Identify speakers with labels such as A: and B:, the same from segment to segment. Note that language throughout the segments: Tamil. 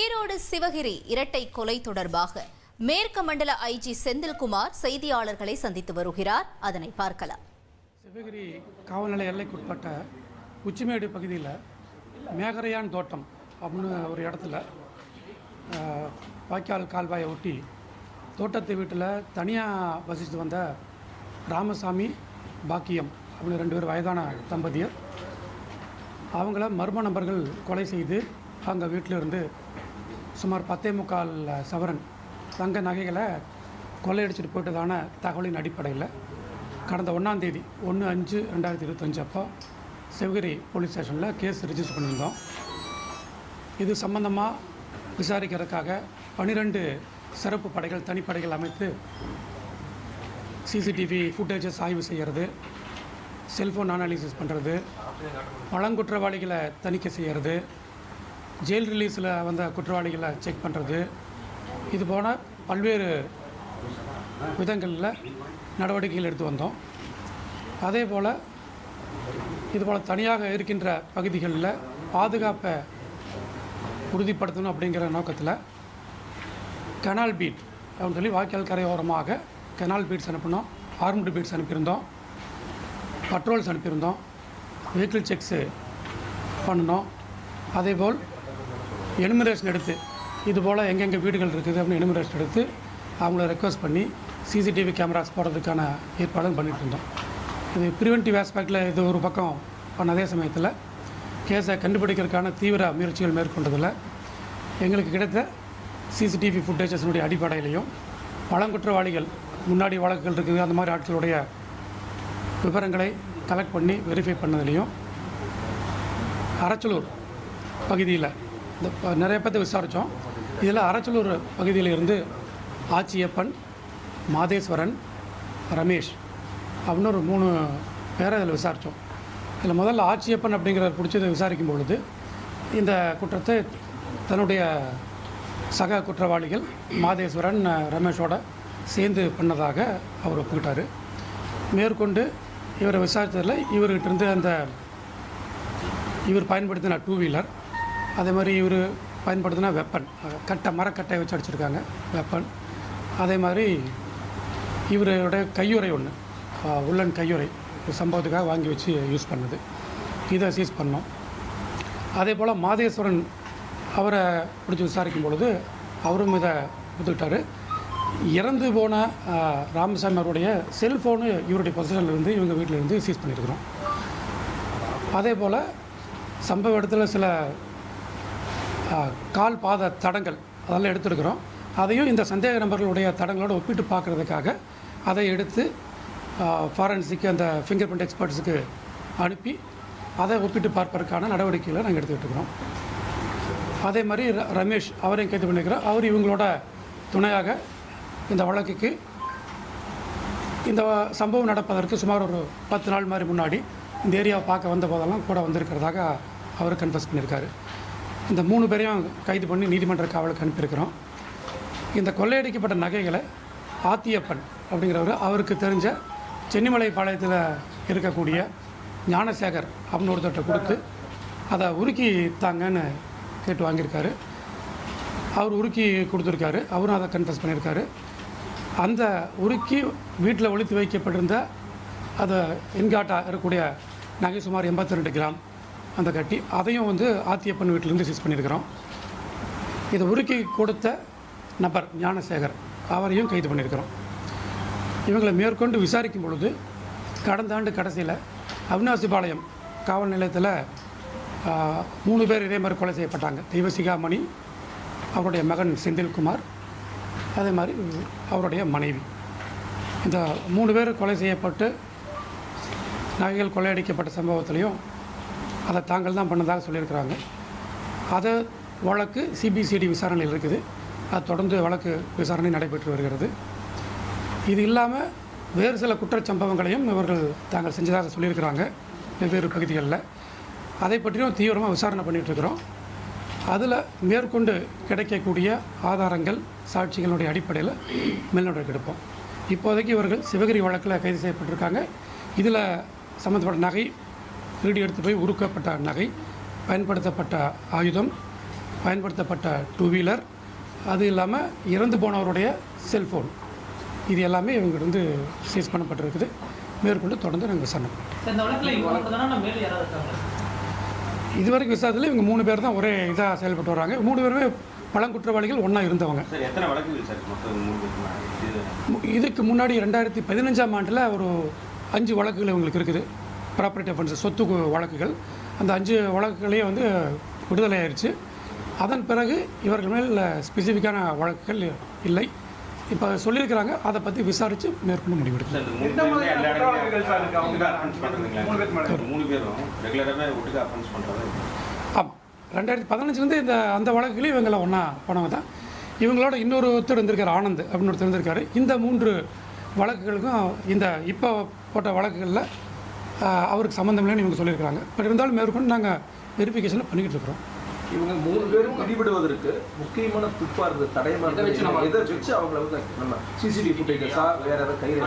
A: ஈரோடு சிவகிரி இரட்டை கொலை தொடர்பாக மேற்கு மண்டல ஐஜி செந்தில்குமார் செய்தியாளர்களை சந்தித்து வருகிறார். அதனை பார்க்கலாம்.
B: சிவகிரி காவல்நிலைய எல்லைக்குட்பட்ட உச்சிமேடு பகுதியில் மேகரையான் தோட்டம் அப்படின்னு ஒரு இடத்துல வாய்க்கால் கால்வாயை ஒட்டி தோட்டத்து வீட்டில் தனியாக வசித்து வந்த ராமசாமி பாக்கியம் அப்படின்னு ரெண்டு பேர் வயதான தம்பதியர். அவங்கள மர்ம நபர்கள் கொலை செய்து அங்கே வீட்டில் இருந்து சுமார் பத்தே முக்கால் சவரன் தங்க நகைகளை கொள்ளையடிச்சிட்டு போயிட்டதான தகவலின் அடிப்படையில் கடந்த ஒன்றாம் தேதி ஒன்று அஞ்சு ரெண்டாயிரத்தி இருபத்தஞ்சு அப்போ சிவகிரி போலீஸ் ஸ்டேஷனில் கேஸ் ரிஜிஸ்டர் பண்ணியிருந்தோம். இது சம்பந்தமாக விசாரிக்கிறதுக்காக பன்னிரெண்டு சிறப்பு படைகள் தனிப்படைகள் அமைத்து சிசிடிவி ஃபுட்டேஜஸ் ஆய்வு செய்கிறது செல்ஃபோன் அனாலிசிஸ் பண்ணுறது பழங்குற்றவாளிகளை தணிக்கை செய்கிறது ஜெயில் ரிலீஸில் வந்த குற்றவாளிகளை செக் பண்ணுறது இது போன பல்வேறு விதங்களில் நடவடிக்கைகள் எடுத்து வந்தோம். அதே போல் இதுபோல் தனியாக இருக்கின்ற பகுதிகளில் பாதுகாப்பை உறுதிப்படுத்தணும் அப்படிங்கிற நோக்கத்தில் கனால் பீட் அப்படின்னு சொல்லி வாய்க்கால் கரையோரமாக கனால் பீட்ஸ் அனுப்பினோம். ஆர்ம்டு பீட்ஸ் அனுப்பியிருந்தோம். பட்ரோல்ஸ் அனுப்பியிருந்தோம். வெஹிக்கிள் செக்ஸு பண்ணினோம். அதேபோல் எனுமரேஷன் எடுத்து இது போல் எங்கெங்கே வீடுகள் இருக்குது அப்படின்னு எனுமரேஷன் எடுத்து அவங்கள ரெக்வஸ்ட் பண்ணி சிசிடிவி கேமராஸ் போடுறதுக்கான ஏற்பாடும் பண்ணிட்டு இருந்தோம். இது ப்ரிவென்டிவ் ஆஸ்பெக்டில் இது ஒரு பக்கம் பண்ண அதே சமயத்தில் கேஸை கண்டுபிடிக்கிறதுக்கான தீவிர முயற்சிகள் மேற்கொண்டதில் எங்களுக்கு கிடைத்த சிசிடிவி ஃபுட்டேஜஸினுடைய அடிப்படையிலையும் பழங்குற்றவாளிகள் முன்னாடி வழக்குகள் இருக்குது அந்த மாதிரி ஆட்களுடைய விவரங்களை கலெக்ட் பண்ணி வெரிஃபை பண்ணதுலேயும் அரச்சலூர் பகுதியில் இந்த நிறைய பேர்த்த விசாரித்தோம் இதில் அரச்சலூர் பகுதியில் இருந்து ஆச்சியப்பன் மாதேஸ்வரன் ரமேஷ் அப்படின்னு ஒரு மூணு பேரை இதில் விசாரித்தோம் இதில் முதல்ல ஆச்சியப்பன் அப்படிங்கிறத பிடிச்சதை விசாரிக்கும் பொழுது இந்த குற்றத்தை தன்னுடைய சக குற்றவாளிகள் மாதேஸ்வரன் ரமேஷோட சேர்ந்து பண்ணதாக அவர் ஒப்புக்கிட்டார். மேற்கொண்டு இவரை விசாரித்ததில் இவர்கிட்ட இருந்து அந்த இவர் பயன்படுத்தின டூ வீலர் அதே மாதிரி இவர் பயன்படுத்தினா வெப்பன் கட்டை மரக்கட்டையை வச்சு அடிச்சிருக்காங்க வெப்பன் அதே மாதிரி இவரோட கையுறை ஒன்று உள்ளன் கையுறை சம்பவத்துக்காக வாங்கி வச்சு யூஸ் பண்ணது. இதை சீஸ் பண்ணோம். அதே போல் மாதேஸ்வரன் அவரை பிடிச்சி விசாரிக்கும் பொழுது அவரும் இதை ஒத்துக்கிட்டாரு. இறந்து போன ராமசாமி அவருடைய செல்ஃபோனு இவருடைய பொசிஷனில் இருந்து இவங்க வீட்டில் இருந்து சீஸ் பண்ணியிருக்கிறோம். அதே போல் சம்பவ இடத்துல சில கால் பாத தடங்கள் அதெல்லாம் எடுத்துருக்குறோம். அதையும் இந்த சந்தேக நபர்களுடைய தடங்களோடு ஒப்பிட்டு பார்க்குறதுக்காக அதை எடுத்து ஃபாரன்சிக்கு அந்த ஃபிங்கர் பிரிண்ட் எக்ஸ்பர்ட்ஸுக்கு அனுப்பி அதை ஒப்பிட்டு பார்ப்பதற்கான நடவடிக்கைகளை நாங்கள் எடுத்துக்கிட்டு இருக்கிறோம் அதே மாதிரி ர- ரமேஷ் அவரையும் கைது பண்ணிக்கிறோம் அவர் இவங்களோட துணையாக இந்த வழக்குக்கு இந்த சம்பவம் நடப்பதற்கு சுமார் ஒரு பத்து நாள் மாதிரி முன்னாடி இந்த ஏரியாவை பார்க்க வந்த போதெல்லாம் கூட வந்திருக்கிறதாக அவர் கன்ஃபர்ஸ் பண்ணியிருக்காரு. இந்த மூணு பேரையும் கைது பண்ணி நீதிமன்ற காவலுக்கு அனுப்பியிருக்கிறோம். இந்த கொள்ளையடிக்கப்பட்ட நகைகளை ஆத்தியப்பன் அப்படிங்கிறவர் அவருக்கு தெரிஞ்ச சென்னிமலை பாளையத்தில் இருக்கக்கூடிய ஞானசேகர் அப்படின்னு ஒருத்தர்கிட்ட கொடுத்து அதை உருக்கி தாங்கன்னு கேட்டு வாங்கியிருக்காரு. அவர் உருக்கி கொடுத்துருக்காரு. அவரும் அதை கன்ஃபஸ் பண்ணியிருக்காரு. அந்த உருக்கி வீட்டில் ஒழித்து வைக்கப்பட்டிருந்த அதை என்காட்டாக இருக்கக்கூடிய நகை சுமார் எண்பத்தி ரெண்டு கிராம் அந்த கட்டி. அதையும் வந்து ஆத்தியப்பன் வீட்டிலேருந்து சீஸ் பண்ணியிருக்கிறோம். இதை உருக்கி கொடுத்த நபர் ஞானசேகர். அவரையும் கைது பண்ணியிருக்கிறோம். இவங்களை மேற்கொண்டு விசாரிக்கும் பொழுது கடந்த ஆண்டு கடைசியில் அவினாசிபாளையம் காவல் நிலையத்தில் மூணு பேர் இதே மாதிரி கொலை செய்யப்பட்டாங்க. தெய்வசிகாமணி அவருடைய மகன் செந்தில்குமார் அதே மாதிரி அவருடைய மனைவி. இந்த மூணு பேர் கொலை செய்யப்பட்டு நகைகள் கொள்ளையடிக்கப்பட்ட சம்பவத்திலையும் அதை தாங்கள் தான் பண்ணதாக சொல்லியிருக்கிறாங்க. அதை வழக்கு சிபிசிடி விசாரணையில் இருக்குது. அது தொடர்ந்து வழக்கு விசாரணை நடைபெற்று வருகிறது. இது இல்லாமல் வேறு சில குற்றச்சம்பவங்களையும் இவர்கள் தாங்கள் செஞ்சதாக சொல்லியிருக்கிறாங்க. வெவ்வேறு பகுதிகளில். அதை பற்றியும் தீவிரமாக விசாரணை பண்ணிகிட்ருக்கிறோம். அதில் மேற்கொண்டு கிடைக்கக்கூடிய ஆதாரங்கள் சாட்சிகளுடைய அடிப்படையில் மேல்நடவடிக்கை எடுப்போம் இப்போதைக்கு இவர்கள் சிவகிரி வழக்கில் கைது செய்யப்பட்டிருக்காங்க. இதில் சம்மந்தப்பட்ட நகை திருடி எடுத்து போய் உருக்கப்பட்ட நகை பயன்படுத்தப்பட்ட ஆயுதம் பயன்படுத்தப்பட்ட டூ வீலர் அது இல்லாமல் இறந்து போனவருடைய செல்ஃபோன் இது எல்லாமே இவங்கிட்ட சீஸ் பண்ணப்பட்டிருக்குது. மேற்கொண்டு தொடர்ந்து நாங்கள் விசாரணை
C: இவங்க
B: இதுவரைக்கும் விசாரத்தில் இவங்க மூணு பேர் தான் ஒரே இதாக செயல்பட்டு வராங்க. மூணு பேருமே பழங்குற்றவாளிகள் ஒன்றா இருந்தவங்க. இதுக்கு முன்னாடி ரெண்டாயிரத்தி பதினஞ்சாம் ஆண்டில் ஒரு அஞ்சு வழக்குகள் இவங்களுக்கு இருக்குது. ப்ராப்பர்ட்டி அஃபென்ஸ் சொத்து வழக்குகள். அந்த அஞ்சு வழக்குகளையே வந்து விடுதலை ஆயிடுச்சு அதன் பிறகு இவர்கள் மேல் ஸ்பெசிஃபிக்கான வழக்குகள் இல்லை. இப்போ சொல்லியிருக்கிறாங்க. அதை பற்றி விசாரித்து மேற்கொண்டு
D: பண்ணுறது
B: ஆமாம் ரெண்டாயிரத்தி பதினஞ்சுலேருந்து இந்த அந்த வழக்குகளையும் இவங்கள ஒன்றா போனவங்க தான் இவங்களோட இன்னொரு ஒருத்தர் இருந்திருக்காரு ஆனந்த் அப்படின்னு ஒருத்தர் இருந்திருக்காரு இந்த மூன்று வழக்குகளுக்கும் இந்த இப்போ போட்ட வழக்குகளில் அவருக்கு சம்மந்தம் இல்லைன்னு இவங்க சொல்லியிருக்காங்க பட் இருந்தாலும் மேற்கொண்டு நாங்கள் வெரிஃபிகேஷன் பண்ணிக்கிட்டு இருக்கிறோம்.
E: இவங்க மூணு பேரும் பிடிபடுவதற்கு முக்கியமான துப்பா இருந்தது தடயமா இருந்தது எதை வச்சு அவங்கள வந்து நம்ம சிசிடிவி ஃபுட்டேஜஸா வேற ஏதாவது கைது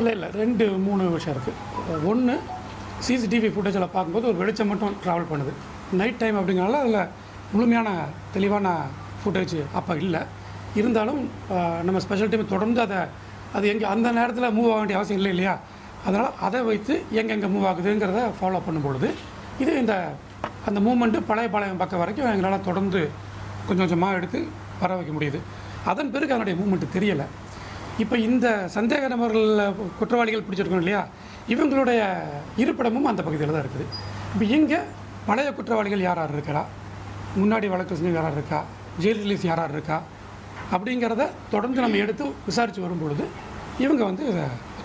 B: இல்லை. இல்லை ரெண்டு மூணு விஷயம் இருக்குது ஒன்று சிசிடிவி ஃபுட்டேஜில் பார்க்கும்போது ஒரு வெளிச்சம் மட்டும் ட்ராவல் பண்ணுது. நைட் டைம் அப்படிங்கிறனால அதில் முழுமையான தெளிவான ஃபுட்டேஜ் அப்போ இல்லை. இருந்தாலும் நம்ம ஸ்பெஷல் டீம் தொடர்ந்து அதை அது எங்கே அந்த நேரத்தில் மூவ் ஆக வேண்டிய அவசியம் இல்லை இல்லையா? அதனால் அதை வைத்து எங்கெங்கே மூவ் ஆகுதுங்கிறத ஃபாலோ பண்ணும்பொழுது இது இந்த அந்த மூமெண்ட்டு பழைய பாளையம் பக்கம் வரைக்கும் எங்களால் தொடர்ந்து கொஞ்சம் கொஞ்சமாக எடுத்து வர வைக்க முடியுது. அதன் பிறகு அதனுடைய மூமெண்ட்டு தெரியலை. இப்போ இந்த சந்தேக நபர்கள் குற்றவாளிகள் பிடிச்சிருக்கோம் இல்லையா? இவங்களுடைய இருப்பிடமும் அந்த பகுதியில் தான் இருக்குது. இப்போ இங்கே பழைய குற்றவாளிகள் யார் யார் இருக்கிறா முன்னாடி வழக்கு செஞ்சு யார் இருக்கா? ஜெயில் ரிலீஸ் யார் யார் இருக்கா? அப்படிங்கிறத தொடர்ந்து நம்ம எடுத்து விசாரித்து வரும் பொழுது இவங்க வந்து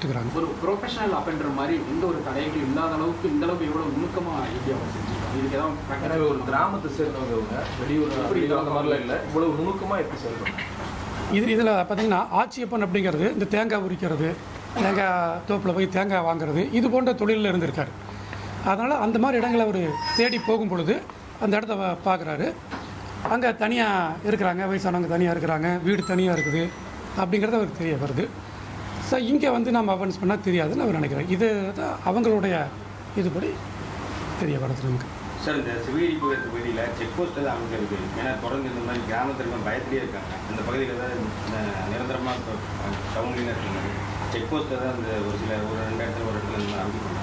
B: இதை ஒத்துக்கிறாங்க
F: ஒரு ப்ரொஃபஷனல் அஃபெண்டர் மாதிரி எந்த ஒரு தடைகளும் இல்லாத அளவுக்கு இந்த அளவுக்கு எவ்வளவு நுணுக்கமா ஐடியா செஞ்சுருக்காங்க இதுக்கு ஏதாவது
E: ஒரு கிராமத்தை சேர்ந்தவங்க வெளியூர் அப்படி அந்த மாதிரிலாம் இல்லை. இவ்வளவு நுணுக்கமா எப்படி செயல்படுறாங்க
B: இது இதில் பார்த்தீங்கன்னா ஆட்சியப்பன் அப்படிங்கிறது இந்த தேங்காய் உரிக்கிறது தேங்காய் தோப்பில் போய் தேங்காய் வாங்குறது இது போன்ற தொழிலில் இருந்திருக்காரு. அதனால் அந்த மாதிரி இடங்களை அவர் தேடி போகும் பொழுது அந்த இடத்த பார்க்குறாரு அங்கே தனியாக இருக்கிறாங்க வயசானவங்க தனியாக இருக்கிறாங்க வீடு தனியாக இருக்குது அப்படிங்கிறது அவருக்கு தெரிய வருது. ஸோ இங்கே வந்து நம்ம அஃபென்ஸ் பண்ணால் தெரியாதுன்னு அவர் நினைக்கிறார். இது தான் அவங்களுடைய இதுபடி தெரிய வருது நமக்கு.
D: சார் இந்த சிவகிரி பகுதியில் செக் போஸ்ட் தான் அமைக்கிறது ஏன்னா தொடர்ந்து இந்த மாதிரி கிராமத்தில் பயத்திலே இருக்காங்க. அந்த பகுதியில் தான் நிரந்தரமாக டவுன்லேயும் இருக்காங்க செக் போஸ்ட்டை தான் இந்த ஒரு சில ஒரு ரெண்டு இடத்துல ஒரு இடத்துல இருந்து அமைக்கிறாங்க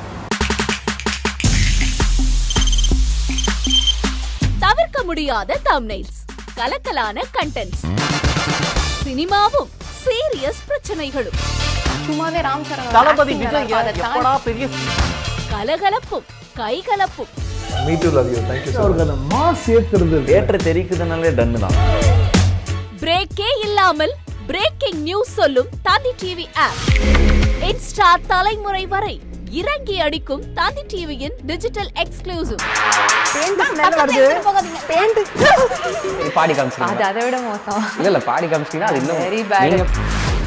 G: தவிர்க்க முடியாத தம்னைல்ஸ் கலக்கலான கண்டென்ட்ஸ் சினிமாவும் சீரியஸ் பிரச்சனைகளும்.
H: சும்மாவே ராம் சரண்
I: தளபதி விஜய் எப்படா பெரிய
G: கலகலப்பும் கைகலப்பும்.
I: அவருக்கு அந்த மாஸ் ஏத்துறது ஏற்ற தெரிக்குதுனாலே டன்னு தான்.
G: பிரேக்கே இல்லாமல் பிரேக்கிங் நியூஸ் சொல்லும் தந்தி டிவி ஆப் இன்ஸ்டா தலைமுறை வரை இறங்கி அடிக்கும் தந்தி டிவியின் டிஜிட்டல் எக்ஸ்க்ளூசிவ்
I: பாடி காமிச்சிங்க
H: அது அதை விட மோசம்.
I: இல்ல இல்ல பாடி காமிச்சிங்கன்னா அது இன்னும்
H: Very bad.